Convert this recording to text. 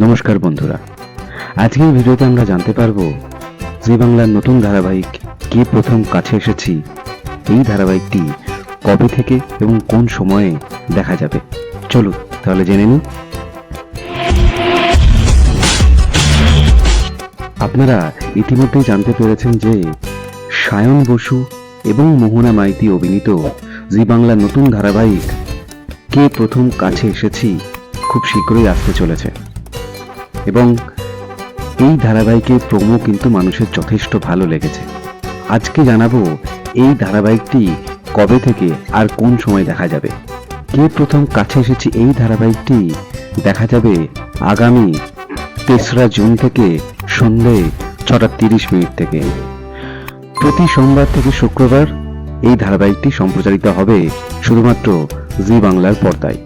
নমস্কার বন্ধুরা। আজকের ভিডিওতে আমরা জানতে পারব জি বাংলার নতুন ধারাবাহিক কে প্রথম কাছে এসেছি, এই ধারাবাহিকটি কবে থেকে এবং কোন সময়ে দেখা যাবে। চলো তাহলে জেনে নিই। আপনারা ইতিমধ্যেই জানতে পেরেছেন যে সায়ন বসু এবং মোহনা মাইতি অভিনীত জি বাংলার নতুন ধারাবাহিক কে প্রথম কাছে এসেছি খুব শীঘ্রই আসতে চলেছে। এবং এই ধারাবাহিকের প্রোমো কিন্তু মানুষের যথেষ্ট ভালো লেগেছে। আজকে জানাব এই ধারাবাহিকটি কবে থেকে আর কোন সময় দেখা যাবে? কে প্রথম কাছে এসেছি এই ধারাবাহিকটি দেখা যাবে আগামী তেসরা জুন থেকে সন্ধে ছটা তিরিশ মিনিট থেকে। প্রতি সোমবার থেকে শুক্রবার এই ধারাবাহিকটি সম্প্রচারিত হবে শুধুমাত্র জি বাংলার পর্দায়।